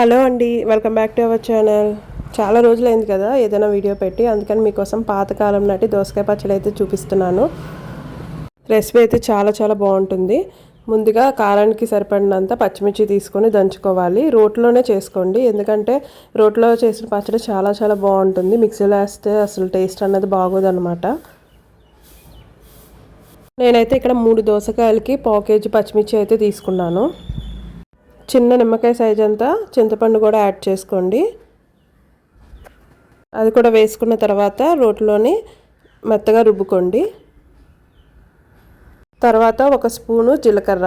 Hello అండి welcome back to our channel. చాలా రోజులైంది కదా ఏదైనా వీడియో పెట్టి అందుకని మీకోసం పాతకాలం నాటి దోసకాయ పచ్చడి అయితే చూపిస్తున్నాను. రెసిపీ అయితే చాలా చాలా బాగుంటుంది. ముందుగా కారానికి సరిపడినంత పచ్చిమిర్చి తీసుకొని దంచుకోవాలి. రోట్లోనే చేసుకోండి ఎందుకంటే రోట్లో చేసిన పచ్చడి చాలా చాలా బాగుంటుంది. మిక్సీలో వేస్తే అసలు టేస్ట్ అన్నది బాగోదన్నమాట. నేనైతే ఇక్కడ మూడు దోసకాయలకి పావు కేజీ పచ్చిమిర్చి అయితే తీసుకున్నాను. చిన్న నిమ్మకాయ సైజ్ అంతా చింతపండు కూడా యాడ్ చేసుకోండి. అది కూడా వేసుకున్న తర్వాత రోట్లోని మెత్తగా రుబ్బుకోండి. తర్వాత ఒక స్పూను జీలకర్ర.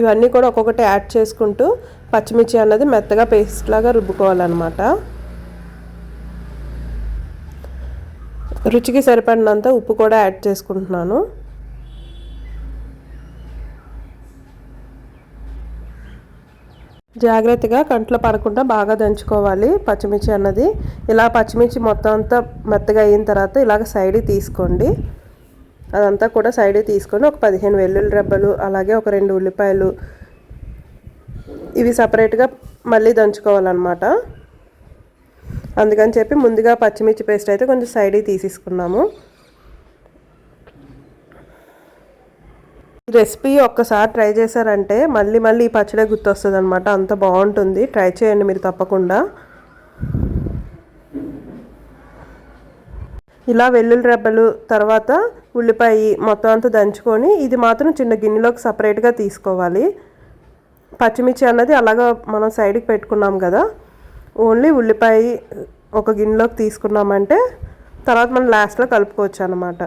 ఇవన్నీ కూడా ఒక్కొక్కటి యాడ్ చేసుకుంటూ పచ్చిమిర్చి అన్నది మెత్తగా పేస్ట్ లాగా రుబ్బుకోవాలన్నమాట. రుచికి సరిపడినంత ఉప్పు కూడా యాడ్ చేసుకుంటున్నాను. జాగ్రత్తగా కంట్లో పడకుండా బాగా దంచుకోవాలి పచ్చిమిర్చి అన్నది. ఇలా పచ్చిమిర్చి మొత్తం అంతా మెత్తగా అయిన తర్వాత ఇలాగ సైడ్ తీసుకోండి. అదంతా కూడా సైడ్ తీసుకొని ఒక పదిహేను వెల్లుల్లి రెబ్బలు అలాగే ఒక రెండు ఉల్లిపాయలు ఇవి సపరేట్గా మళ్ళీ దంచుకోవాలన్నమాట. అందుకని చెప్పి ముందుగా పచ్చిమిర్చి పేస్ట్ అయితే కొంచెం సైడ్ తీసేసుకున్నాము. రెసిపీ ఒక్కసారి ట్రై చేశారంటే మళ్ళీ మళ్ళీ ఈ పచ్చడే గుర్తొస్తుంది అనమాట అంత బాగుంటుంది. ట్రై చేయండి మీరు తప్పకుండా. ఇలా వెల్లుల్లి రెబ్బలు తర్వాత ఉల్లిపాయ మొత్తం అంతా దంచుకొని ఇది మాత్రం చిన్న గిన్నెలోకి సపరేట్గా తీసుకోవాలి. పచ్చిమిర్చి అన్నది అలాగా మనం సైడ్కి పెట్టుకున్నాం కదా. ఓన్లీ ఉల్లిపాయ ఒక గిన్నెలోకి తీసుకున్నామంటే తర్వాత మనం లాస్ట్లో కలుపుకోవచ్చు అనమాట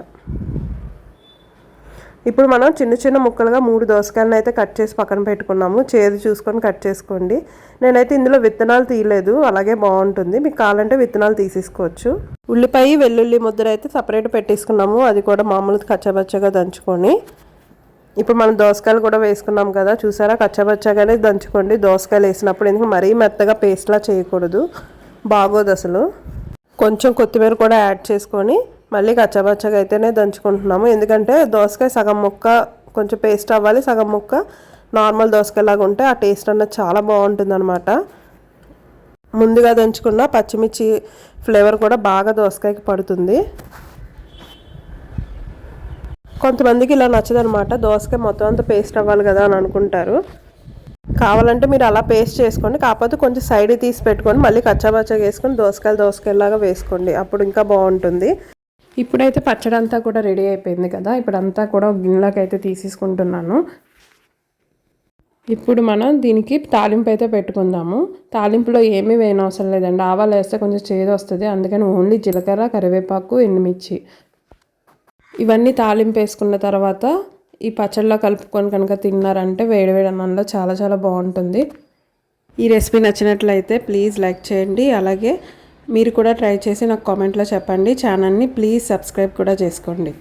ఇప్పుడు మనం చిన్న చిన్న ముక్కలుగా మూడు దోసకాయలను అయితే కట్ చేసి పక్కన పెట్టుకున్నాము. చేదు చూసుకొని కట్ చేసుకోండి. నేనైతే ఇందులో విత్తనాలు తీయలేదు. అలాగే బాగుంటుంది. మీకు కావాలంటే విత్తనాలు తీసేసుకోవచ్చు. ఉల్లిపాయ వెల్లుల్లి ముద్ర అయితే సపరేట్ పెట్టేసుకున్నాము. అది కూడా మామూలు కచ్చబచ్చగా దంచుకొని. ఇప్పుడు మనం దోసకాయలు కూడా వేసుకున్నాం కదా. చూసారా? కచ్చబచ్చగానే దంచుకోండి. దోసకాయలు వేసినప్పుడు ఎందుకు మరీ మెత్తగా పేస్ట్లా చేయకూడదు. బాగోదు అసలు. కొంచెం కొత్తిమీర కూడా యాడ్ చేసుకొని మళ్ళీ కచ్చబచ్చగా అయితేనే దంచుకుంటున్నాము. ఎందుకంటే దోసకాయ సగం ముక్క కొంచెం పేస్ట్ అవ్వాలి. సగం ముక్క నార్మల్ దోసకాయలాగా ఉంటే ఆ టేస్ట్ అన్నది చాలా బాగుంటుంది అనమాట ముందుగా దంచుకున్న పచ్చిమిర్చి ఫ్లేవర్ కూడా బాగా దోసకాయకి పడుతుంది. కొంతమందికి ఇలా నచ్చదనమాట దోసకాయ మొత్తం అంతా పేస్ట్ అవ్వాలి కదా అని అనుకుంటారు. కావాలంటే మీరు అలా పేస్ట్ చేసుకోండి. కాకపోతే కొంచెం సైడ్ తీసి పెట్టుకొని మళ్ళీ కచ్చాబచ్చగా వేసుకొని దోసకాయలు దోసకాయలాగా వేసుకోండి. అప్పుడు ఇంకా బాగుంటుంది. ఇప్పుడైతే పచ్చడి అంతా కూడా రెడీ అయిపోయింది కదా. ఇప్పుడంతా కూడా గిన్నెలోకి అయితే తీసేసుకుంటున్నాను. ఇప్పుడు మనం దీనికి తాలింపు అయితే పెట్టుకుందాము. తాలింపులో ఏమీ వేయనవసరం లేదండి. ఆవాలు వేస్తే కొంచెం చేదు వస్తుంది. అందుకని ఓన్లీ జీలకర్ర కరివేపాకు ఎండుమిర్చి. ఇవన్నీ తాలింపు వేసుకున్న తర్వాత ఈ పచ్చళ్ళ కలుపుకొని కనుక తిన్నారంటే వేడివేడి అన్నంలో చాలా చాలా బాగుంటుంది. ఈ రెసిపీ నచ్చినట్లయితే ప్లీజ్ లైక్ చేయండి. అలాగే మీరు కూడా ట్రై చేసి నాకు కామెంట్లో చెప్పండి. ఛానల్ని ప్లీజ్ సబ్స్క్రైబ్ కూడా చేసుకోండి.